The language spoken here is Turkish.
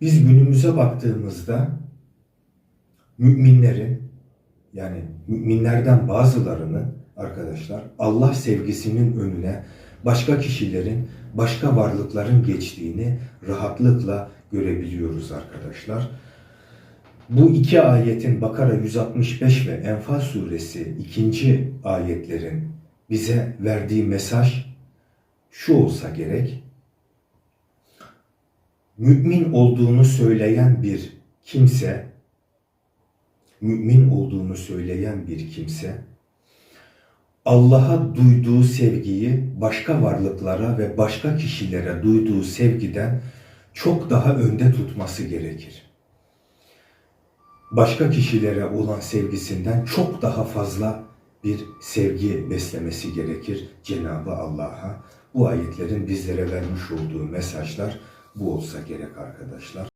Biz günümüze baktığımızda müminlerin yani müminlerden bazılarını arkadaşlar Allah sevgisinin önüne başka kişilerin, başka varlıkların geçtiğini rahatlıkla görebiliyoruz arkadaşlar. Bu iki ayetin Bakara 165 ve Enfal suresi ikinci ayetlerin bize verdiği mesaj şu olsa gerek. Mümin olduğunu söyleyen bir kimse, mümin olduğunu söyleyen bir kimse, Allah'a duyduğu sevgiyi başka varlıklara ve başka kişilere duyduğu sevgiden çok daha önde tutması gerekir. Başka kişilere olan sevgisinden çok daha fazla bir sevgi beslemesi gerekir Cenabı Allah'a. Bu ayetlerin bizlere vermiş olduğu mesajlar bu olsa gerek arkadaşlar.